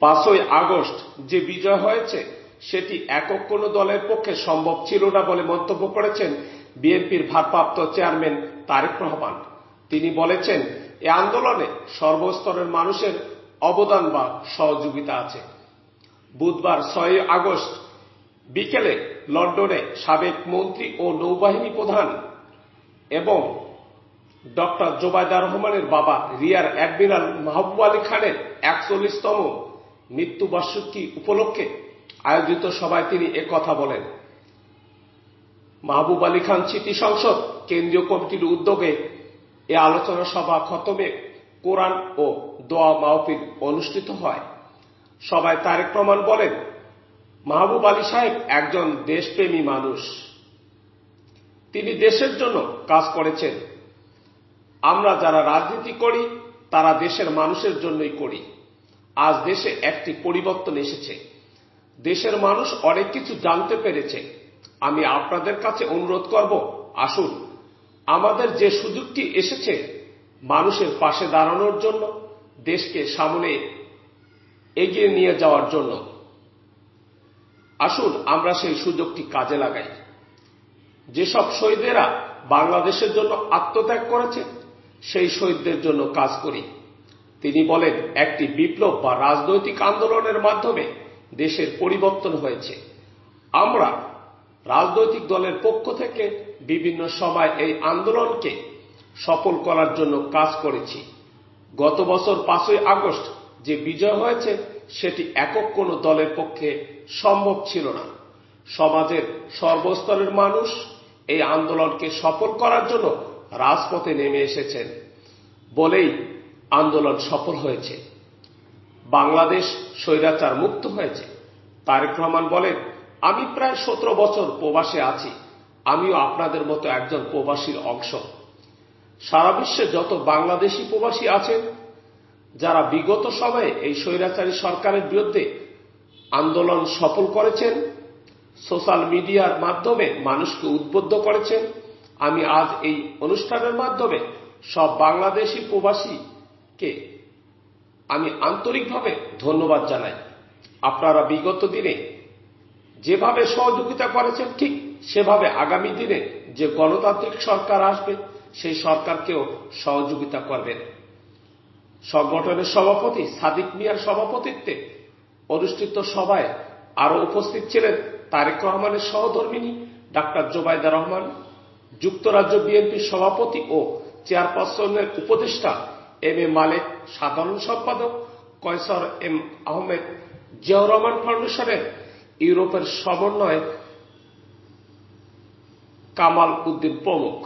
পাঁচই আগস্ট যে বিজয় হয়েছে, সেটি একক কোনো দলের পক্ষে সম্ভব ছিল না বলে মন্তব্য করেছেন বিএনপির ভারপ্রাপ্ত চেয়ারম্যান তারেক রহমান। তিনি বলেছেন, এ আন্দোলনে সর্বস্তরের মানুষের অবদান বা সহযোগিতা আছে। বুধবার ছয় আগস্ট বিকেলে লন্ডনে সাবেক মন্ত্রী ও নৌবাহিনী প্রধান এবং ডক্টর জোবায়দা রহমানের বাবা রিয়ার অ্যাডমিরাল মাহবুব আলী খানের একচল্লিশতম মৃত্যুবার্ষিকী উপলক্ষে আয়োজিত? সভায় তিনি কথা বলেন। মাহবুব আলী খান স্মৃতি সংসদ কেন্দ্রীয় কমিটির উদ্যোগে এ আলোচনা সভা খতমে কোরআন ও দোয়া মাহফিল অনুষ্ঠিত হয়। সবাই তারেক রহমান বলেন, মাহবুব আলী সাহেব একজন দেশপ্রেমী মানুষ। তিনি দেশের জন্য কাজ করেছেন। আমরা যারা রাজনীতি করি, তারা দেশের মানুষের জন্যই করি। আজ দেশে একটি পরিবর্তন এসেছে। দেশের মানুষ অনেক কিছু জানতে পেরেছে। আমি আপনাদের কাছে অনুরোধ করব, আসুন, আমাদের যে সুযোগটি এসেছে মানুষের পাশে দাঁড়ানোর জন্য, দেশকে সামনে এগিয়ে নিয়ে যাওয়ার জন্য। আসুন, আমরা সেই সুযোগটি কাজে লাগাই। যেসব শহীদেরা বাংলাদেশের জন্য আত্মত্যাগ করেছে, সেই শহীদদের জন্য কাজ করি। তিনি বলেন, একটি বিপ্লব বা রাজনৈতিক আন্দোলনের মাধ্যমে দেশের পরিবর্তন হয়েছে। আমরা রাজনৈতিক দলের পক্ষ থেকে বিভিন্ন সময় এই আন্দোলনকে সফল করার জন্য কাজ করেছি। গত বছর পাঁচই আগস্ট যে বিজয় হয়েছে, সেটি একক কোনো দলের পক্ষে সম্ভব ছিল না। সমাজের সর্বস্তরের মানুষ এই আন্দোলনকে সফল করার জন্য রাজপথে নেমে এসেছেন বলেই আন্দোলন সফল হয়েছে। বাংলাদেশ স্বৈরাচার মুক্ত হয়েছে। তারেক রহমান বলেন, আমি প্রায় সতেরো বছর প্রবাসে আছি। আমিও আপনাদের মতো একজন প্রবাসীর অংশ। সারা বিশ্বে যত বাংলাদেশি প্রবাসী আছেন, যারা বিগত সময়ে এই স্বৈরাচারী সরকারের বিরুদ্ধে আন্দোলন সফল করেছেন, সোশ্যাল মিডিয়ার মাধ্যমে মানুষকে উদ্বুদ্ধ করেছেন, আমি আজ এই অনুষ্ঠানের মাধ্যমে সব বাংলাদেশি প্রবাসীকে আমি আন্তরিকভাবে ধন্যবাদ জানাই। আপনারা বিগত দিনে যেভাবে সহযোগিতা করেছেন, ঠিক সেভাবে আগামী দিনে যে গণতান্ত্রিক সরকার আসবে, সেই সরকারকেও সহযোগিতা করবেন। সংগঠনের সভাপতি সাদিক মিয়ার সভাপতিত্বে অনুষ্ঠিত সভায় আরও উপস্থিত ছিলেন তারেক রহমানের সহধর্মিনী ডাক্তার জোবায়দা রহমান, যুক্তরাজ্য বিএনপির সভাপতি ও চেয়ারপারসনের উপদেষ্টা এম এ মালিক সাধারণ সম্পাদক, কয়সর এম আহমেদ জিয়াউর রহমান ফাউন্ডেশনের ইউরোপের সমন্বয় কামাল উদ্দিন প্রমুখ।